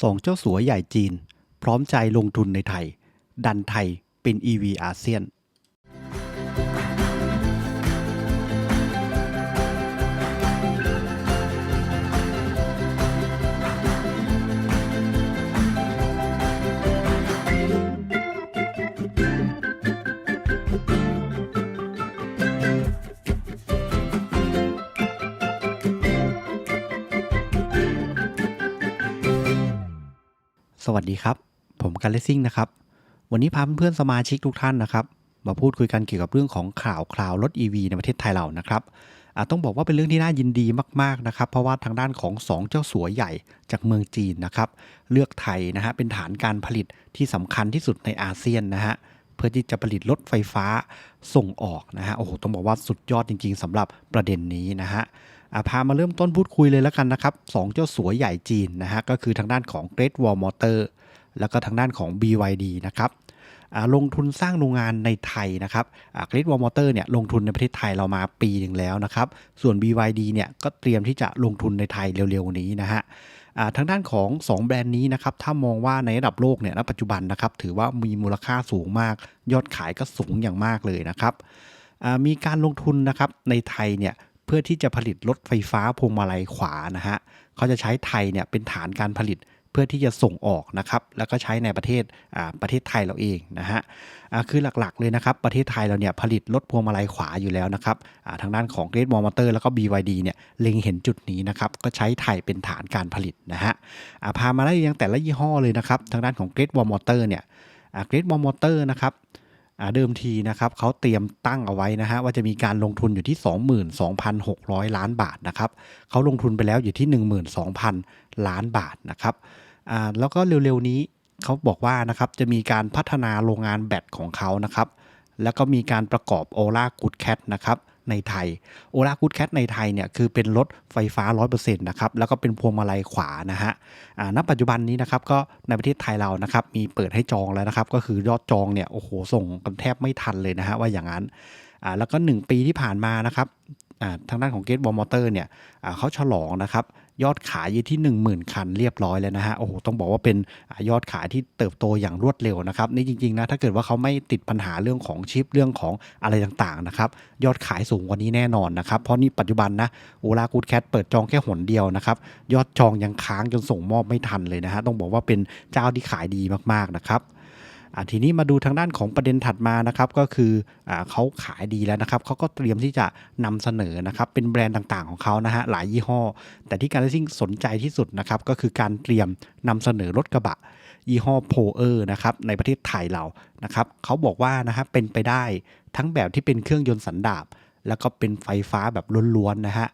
สองเจ้าสัวใหญ่จีน พร้อมใจลงทุนในไทย ดันไทยเป็น EV อาเซียน วัสดีครับ ผมกันเลสซิ่งนะครับ วันนี้พาเพื่อนๆสมาชิกทุกท่านนะครับ มาพูดคุยกันเกี่ยวกับเรื่องของข่าวคราวรถ EV ในประเทศไทยเรานะครับต้องบอกว่าเป็นเรื่องที่น่ายินดีมากๆนะครับ เพราะว่าทางด้านของสองเจ้าสัวใหญ่จากเมืองจีนนะครับ เลือกไทยนะฮะเป็นฐานการผลิตที่สำคัญที่สุดในอาเซียนนะฮะเพื่อที่จะผลิตรถไฟฟ้าส่งออกนะฮะโอ้โหต้องบอกว่าสุดยอดจริง ๆสำหรับประเด็นนี้นะฮะ พามาเริ่มต้นพูดคุยเลยแล้วกันนะครับสองเจ้าสัวใหญ่จีนนะฮะก็คือทางด้านของ Great Wall Motor แล้วก็ทางด้านของ BYD นะครับลงทุนสร้างโรงงานในไทยนะครับอ่า Great Wall Motor เนี่ยลงทุนในประเทศไทยเรามาปีหนึ่งแล้วนะครับ ส่วน BYD เนี่ยก็เตรียมที่จะลงทุนในไทยเร็วๆนี้นะฮะทางด้านของ 2 แบรนด์นี้นะครับ ถ้ามองว่าในระดับโลกเนี่ยณปัจจุบันนะครับ ถือว่ามีมูลค่าสูงมาก ยอดขายก็สูงอย่างมากเลยนะครับ มีการลงทุนนะครับในไทยเนี่ย พื่อที่จะผลิตรถไฟฟ้าพวงมาลัยขวานะฮะเขาจะใช้ไทยเนี่ยเป็นฐานการผลิตเพื่อที่จะส่งออกนะครับแล้วก็ใช้ในประเทศประเทศไทยเราเองนะฮะคือหลักๆเลยนะครับประเทศไทยเราเนี่ยผลิตรถพวงมาลัยขวาอยู่แล้วนะครับทางด้านของ Great Wall Motor แล้วก็ BYD เนี่ยเล็งเห็นจุดนี้นะครับก็ใช้ไทยเป็นฐานการผลิตนะฮะพามาได้ยังแต่ละยี่ห้อเลยนะครับทางด้านของ Great Wall Motor เนี่ยอ่า Great Wall Motor นะครับ เดิมทีนะครับเขาเตรียมตั้งเอาไว้นะฮะว่าจะมีการลงทุนอยู่ที่ 22,600 ล้านบาทนะครับเขาลงทุนไปแล้วอยู่ที่ 12,000 ล้านบาทนะครับแล้วก็เร็วๆนี้เขาบอกว่านะครับจะมีการพัฒนาโรงงานแบตของเขานะครับแล้วก็มีการประกอบโอล่ากูดแคทนะครับ ในไทยโอลาคูดแคทในไทยเนี่ยคือเป็นรถไฟฟ้า 100%นะครับแล้วก็เป็นพวงมาลัยขวานะฮะอ่าณปัจจุบันนี้นะครับก็ในประเทศไทยเรานะครับมีเปิดให้จองแล้วนะครับก็คือยอดจองเนี่ยโอ้โหส่งกันแทบไม่ทันเลยนะฮะว่าอย่างนั้นแล้วก็ 1 ปีที่ผ่านมานะครับทางด้านของเกตบอลมอเตอร์เนี่ยอ่าเขาฉลองนะครับ ยอดขายอยู่ที่ 10,000 คันเรียบร้อยแล้วนะฮะโอ้โหต้องบอกว่าเป็นยอดขายที่เติบโตอย่างรวดเร็วนะครับนี่จริงๆนะถ้าเกิดว่าเขาไม่ติดปัญหาเรื่องของชิปเรื่องของอะไรต่างๆนะครับยอดขายสูงกว่านี้แน่นอนนะครับเพราะนี่ปัจจุบันนะโอลากูดแคทเปิดจองแค่หนเดียวนะครับยอดจองยังค้างจนส่งมอบไม่ทันเลยนะฮะต้องบอกว่าเป็นเจ้าที่ขายดีมากๆนะครับ ทีนี้มาดูทางด้านของประเด็นถัดมานะครับก็คืออเขาขายดีแล้วนะครับเขาก็เตรียมที่จะนำเสนอนะครับเป็นแบรนด์ต่างๆของเขานะฮะหลายยี่ห้อ แต่ที่การเลสซิ่งสนใจที่สุดนะครับก็คือการเตรียมนำเสนอรถกระบะยี่ห้อโพเออร์นะครับในประเทศไทยเรานะครับเขาบอกว่านะฮะเป็นไปได้ทั้งแบบที่เป็นเครื่องยนต์สันดาป แล้วก็เป็นไฟฟ้าแบบล้วนๆนะฮะ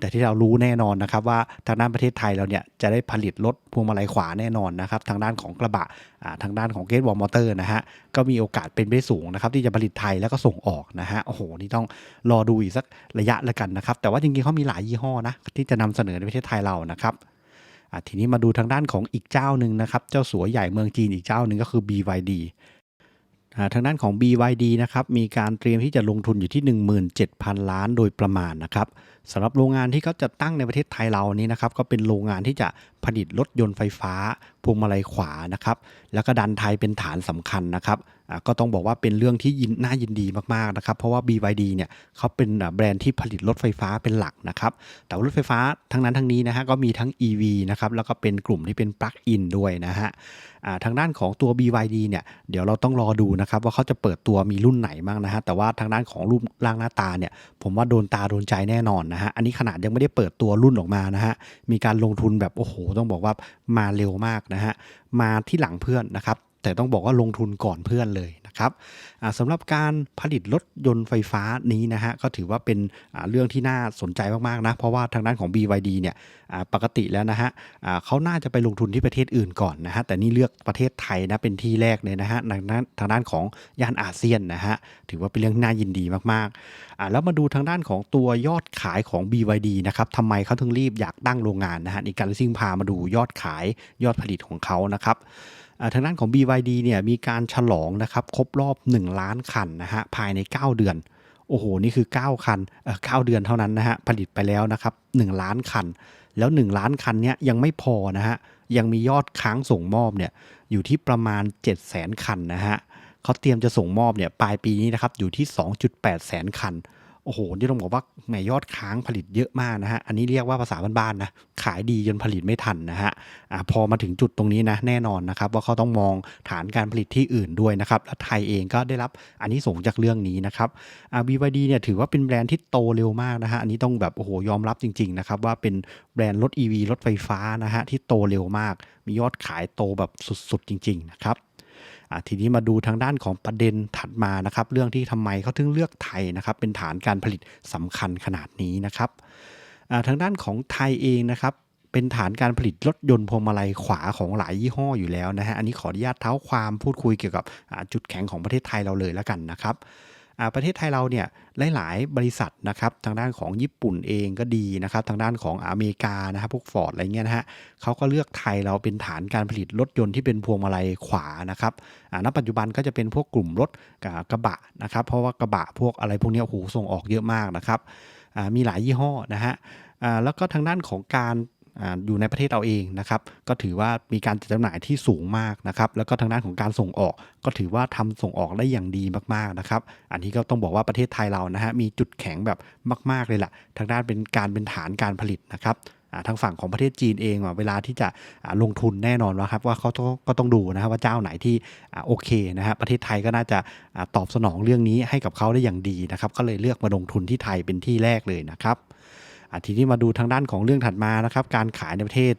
แต่ที่เรารู้แน่นอนนะครับว่าทางด้านประเทศไทยเราเนี่ยจะได้ผลิตรถพวงมาลัยขวาแน่นอนนะครับทางด้านของกระบะทางด้านของเกตวอลมอเตอร์นะฮะก็มีโอกาสเป็นไปสูงนะครับที่จะผลิตไทยแล้วก็ส่งออกนะฮะโอ้โหนี่ต้องรอดูอีกสักระยะล้วกันนะครับแต่ว่าจริงๆเขามีหลายยี่ห้อนะที่จะนำเสนอในประเทศไทยเรานะครับทีนี้มาดูทางด้านของอีกเจ้าหนึ่งนะครับเจ้าสัวใหญ่เมืองจีนอีกเจ้าหนึ่งก็คือ BYD ทางด้านของ BYD นะครับมีการเตรียมที่จะลงทุนอยู่ที่ 17,000 ล้านโดยประมาณนะครับสำหรับโรงงานที่เขาจะตั้งในประเทศไทยเรานี้นะครับก็เป็นโรงงานที่จะผลิตรถยนต์ไฟฟ้าพวงมาลัยขวานะครับแล้วก็ดันไทยเป็นฐานสำคัญนะครับ ก็ต้องบอกว่าเป็นเรื่องที่ยินน่ายินดีมากๆนะครับ เพราะว่า BYD เนี่ยเขาเป็นแบรนด์ที่ผลิตรถไฟฟ้าเป็นหลักนะครับ แต่รถไฟฟ้าทั้งนั้นทั้งนี้นะฮะก็มีทั้ง EV นะครับแล้วก็เป็นกลุ่มที่เป็น Plug-in ด้วยนะฮะทางด้านของตัว BYD เนี่ยเดี๋ยวเราต้องรอดูนะครับว่าเขาจะเปิดตัวมีรุ่นไหนบ้างนะฮะแต่ว่าทางด้านของรูปร่างหน้าตาเนี่ยผมว่าโดนตาโดนใจแน่นอนนะฮะอันนี้ขนาดยังไม่ได้เปิดตัวรุ่นออกมานะฮะมีการลงทุนแบบโอ้โห ต้องบอกว่ามาเร็วมากนะฮะมาที่หลังเพื่อนนะครับ แต่ต้องบอกว่าลงทุนก่อนเพื่อนเลยนะครับสำหรับการผลิตรถยนต์ไฟฟ้านี้นะฮะก็ถือว่าเป็นเรื่องที่น่าสนใจมากๆนะเพราะว่าทางด้านของ BYD เนี่ยปกติแล้วนะฮะเขาน่าจะไปลงทุนที่ประเทศอื่นก่อนนะฮะแต่นี่เลือกประเทศไทยนะเป็นที่แรกเลยนะฮะทางด้านทางด้านของย่านอาเซียนนะฮะถือว่าเป็นเรื่องน่ายินดีมากๆแล้วมาดูทางด้านของตัวยอดขายของ BYD นะครับทำไมเขาถึงรีบอยากตั้งโรงงานนะฮะในการซิ่งพามาดูยอดขายยอดผลิตของเขานะครับ ทางด้านของ BYD เนี่ยมีการฉลองนะครับครบรอบ 1 ล้านคันนะฮะภายใน 9 เดือน โอ้โห นี่คือ 9 คันเอ่อ9เดือนเท่านั้นนะฮะผลิตไปแล้วนะครับ 1 ล้านคัน แล้ว 1 ล้านคันเนี้ยยังไม่พอนะฮะยังมียอดค้างส่งมอบเนี่ยอยู่ที่ประมาณ 7 0 0 0 0 0 คันนะฮะเขาเตรียมจะส่งมอบเนี่ยปลายปีนี้นะครับอยู่ที่ 2.8 แสนคัน โอ้โหนี่ต้องบอกว่าแหมยอดค้างผลิตเยอะมากนะฮะ อันนี้เรียกว่าภาษาบ้านๆนะขายดีจนผลิตไม่ทันนะฮะอ่าพอมาถึงจุดตรงนี้นะแน่นอนนะครับ ว่าเขาต้องมองฐานการผลิตที่อื่นด้วยนะครับและไทยเองก็ได้รับอันนี้ส่งจากเรื่องนี้นะครับอ่า BYD เนี่ยถือว่าเป็นแบรนด์ที่โตเร็วมากนะฮะอันนี้ต้องแบบโอ้โหยอมรับจริงๆนะครับว่าเป็นแบรนด์รถ EV รถไฟฟ้านะฮะที่โตเร็วมาก มียอดขายโตแบบสุดๆจริง ๆ นะครับ ทีนี้มาดูทางด้านของประเด็นถัดมานะครับ เรื่องที่ทำไมเขาถึงเลือกไทยนะครับ เป็นฐานการผลิตสำคัญขนาดนี้นะครับทางด้านของไทยเองนะครับเป็นฐานการผลิตรถยนต์พวงมาลัยขวาของหลายยี่ห้ออยู่แล้วนะฮะ อันนี้ขออนุญาตเท้าความพูดคุยเกี่ยวกับจุดแข็งของประเทศไทยเราเลยแล้วกันนะครับ ประเทศไทยเราเนี่ยหลาย ๆ บริษัทนะครับทางด้านของญี่ปุ่นเองก็ดีนะครับทางด้านของอเมริกานะครับพวกฟอร์ดอะไรเงี้ยนะฮะเขาก็เลือกไทยเราเป็นฐานการผลิตรถยนต์ที่เป็นพวงมาลัยขวานะครับอ่าณปัจจุบันก็จะเป็นพวกกลุ่มรถกระบะนะครับเพราะว่ากระบะพวกอะไรพวกนี้โอ้โหส่งออกเยอะมากนะครับมีหลายยี่ห้อนะฮะแล้วก็ทางด้านของการ อยู่ในประเทศเราเองนะครับก็ถือว่ามีการจัดจำหน่ายที่สูงมากนะครับแล้วก็ทางด้านของการส่งออก ก็ถือว่าทำส่งออกได้อย่างดีมากๆนะครับอันนี้ก็ต้องบอกว่าประเทศไทยเรานะฮะมีจุดแข็งแบบมาก ๆเลยล่ะทางด้านเป็นการเป็นฐานการผลิตนะครับทางฝั่งของประเทศจีนเองเวลาที่จะลงทุนแน่นอนว่าครับว่าเขาต้องก็ต้องดูนะครับว่าเจ้าไหนที่โอเคนะฮะประเทศไทยก็น่าจะตอบสนองเรื่องนี้ให้กับเขาได้อย่างดีนะครับก็เลยเลือกมาลงทุนที่ไทยเป็นที่แรกเลยนะครับ ทีนี้มาดูทางด้านของเรื่องถัดมานะครับ การขายในประเทศ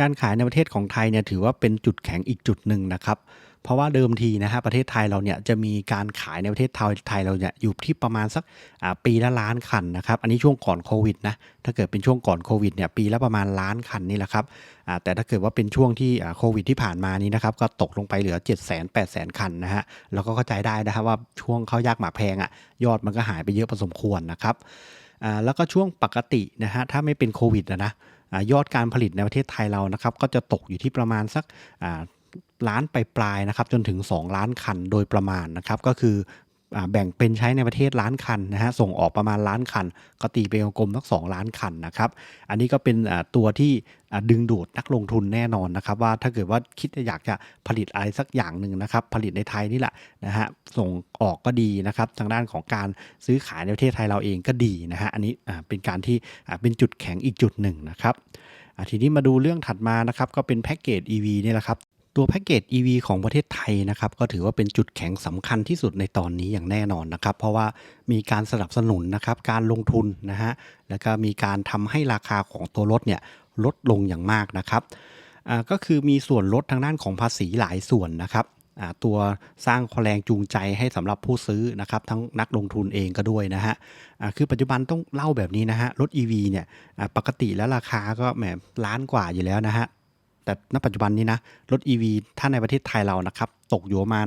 การขายในประเทศของไทยเนี่ยถือว่าเป็นจุดแข็งอีกจุดหนึ่งนะครับเพราะว่าเดิมทีนะฮะประเทศไทยเราเนี่ยจะมีการขายในประเทศไทยไทยเราเนี่ยอยู่ที่ประมาณสักปีละล้านคันนะครับอันนี้ช่วงก่อนโควิดนะถ้าเกิดเป็นช่วงก่อนโควิดเนี่ยปีละประมาณล้านคันนี่แหละครับแต่ถ้าเกิดว่าเป็นช่วงที่โควิดที่ผ่านมานี้นะครับก็ตกลงไปเหลือ 7 0 0 0 0 0 8 0 0 0 คันนะฮะเราก็เข้าใจได้นะครับว่าช่วงเข้ายากหมากแพงอะ่ะยอดมันก็หายไปเยอะพอสมควรนะครับ แล้วก็ช่วงปกตินะฮะถ้าไม่เป็นโควิดอะนะยอดการผลิตในประเทศไทยเรานะครับก็จะตกอยู่ที่ประมาณสักอ่าล้านปลายนะครับจนถึง 2 ล้านคันโดยประมาณนะครับก็คือ แบ่งเป็นใช้ในประเทศล้านคันนะฮะส่งออกประมาณล้านคัน ก็ตีเป็นกลมสักสองล้านคันนะครับอันนี้ก็เป็นตัวที่ดึงดูดนักลงทุนแน่นอนนะครับ ว่าถ้าเกิดว่าคิดอยากจะผลิตอะไรสักอย่างหนึ่งนะครับ ผลิตในไทยนี่แหละนะฮะส่งออกก็ดีนะครับทางด้านของการซื้อขายในประเทศไทยเราเองก็ดีนะฮะอันนี้เป็นการที่เป็นจุดแข็งอีกจุดหนึ่งนะครับทีนี้มาดูเรื่องถัดมานะครับก็เป็นแพ็กเกจ EV นี่แหละครับ ตัวแพ็กเกจ EV ของประเทศไทยนะครับก็ถือว่าเป็นจุดแข็งสำคัญที่สุดในตอนนี้อย่างแน่นอนนะครับ เพราะว่ามีการสนับสนุนนะครับการลงทุนนะฮะแล้วก็มีการทำให้ราคาของตัวรถเนี่ยลดลงอย่างมากนะครับก็คือมีส่วนลดทางด้านของภาษีหลายส่วนนะครับตัวสร้างแรงจูงใจให้สำหรับผู้ซื้อนะครับทั้งนักลงทุนเองก็ด้วยนะฮะคือปัจจุบันต้องเล่าแบบนี้นะฮะรถ EV เนี่ยปกติแล้วราคาก็แหมล้านกว่าอยู่แล้วนะฮะ แต่ณปัจจุบันนี้นะ รถ EV ถ้าในประเทศไทยเรานะครับ ตกอยู่ประมาณ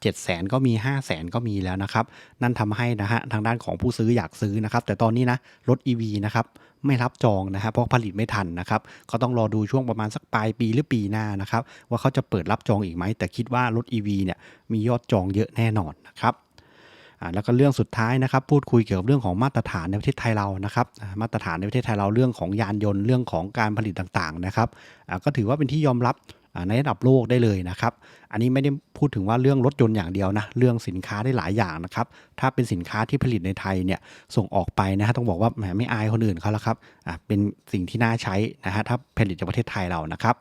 เจ็ดแสนก็มี5 0 0แสนก็มีแล้วนะครับ นั่นทำให้นะฮะทางด้านของผู้ซื้ออยากซื้อนะครับ แต่ตอนนี้นะรถ EV นะครับไม่รับจองนะฮะเพราะผลิตไม่ทันนะครับก็ต้องรอดูช่วงประมาณสักปลายปีหรือปีหน้านะครับ ว่าเขาจะเปิดรับจองอีกไหมแต่คิดว่ารถ EV เนี่ยมียอดจองเยอะแน่นอนนะครับ แล้วก็เรื่องสุดท้ายนะครับพูดคุยเกี่ยวกับเรื่องของมาตรฐานในประเทศไทยเรานะครับมาตรฐานในประเทศไทยเราเรื่องของยานยนต์เรื่องของการผลิตต่างๆนะครับก็ถือว่าเป็นที่ยอมรับในระดับโลกได้เลยนะครับ อันนี้ไม่ได้พูดถึงว่าเรื่องรถยนต์อย่างเดียวนะ เรื่องสินค้าได้หลายอย่างนะครับ ถ้าเป็นสินค้าที่ผลิตในไทยเนี่ยส่งออกไปนะฮะต้องบอกว่าแหมไม่อายคนอื่นเขาแล้วครับ อ่าเป็นสิ่งที่น่าใช้นะฮะถ้าผลิตจากประเทศไทยเรานะครับ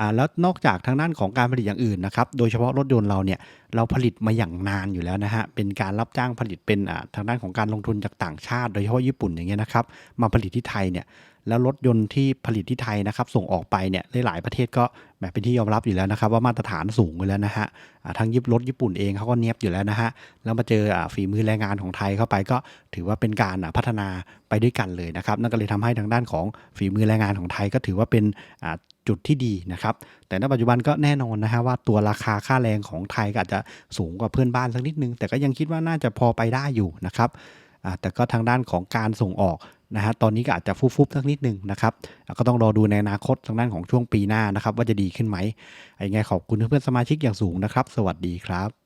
อ่าแล้วนอกจากทางด้านของการผลิตอย่างอื่นนะครับ โดยเฉพาะรถยนต์เราเนี่ยเราผลิตมาอย่างนานอยู่แล้วนะฮะ เป็นการรับจ้างผลิตเป็นอ่าทางด้านของการลงทุนจากต่างชาติ โดยเฉพาะญี่ปุ่นอย่างเงี้ยนะครับ มาผลิตที่ไทยเนี่ยแล้วรถยนต์ที่ผลิตที่ไทยนะครับ ส่งออกไปเนี่ยหลาย ๆ ประเทศก็แบบเป็นที่ยอมรับอยู่แล้วนะครับ ว่ามาตรฐานสูงอยู่แล้วนะฮะอ่าทางยิบรถญี่ปุ่นเองเขาก็เนียบอยู่แล้วนะฮะแล้วมาเจอฝีมือแรงงานของไทยเข้าไปก็ถือว่าเป็นการพัฒนาไปด้วยกันเลยนะครับนั่นก็เลยทำให้ทางด้านของฝีมือแรงงานของไทยก็ถือว่าเป็น จุดที่ดีนะครับ แต่ณปัจจุบันก็แน่นอนนะฮะว่าตัวราคาค่าแรงของไทยก็อาจจะสูงกว่าเพื่อนบ้านสักนิดนึง แต่ก็ยังคิดว่าน่าจะพอไปได้อยู่นะครับแต่ก็ทางด้านของการส่งออกนะฮะตอนนี้ก็อาจจะฟุบๆสักนิดนึงนะครับก็ต้องรอดูในอนาคตทางด้านของช่วงปีหน้านะครับ ว่าจะดีขึ้นไหมยังไงขอบคุณเพื่อนๆสมาชิกอย่างสูงนะครับ สวัสดีครับ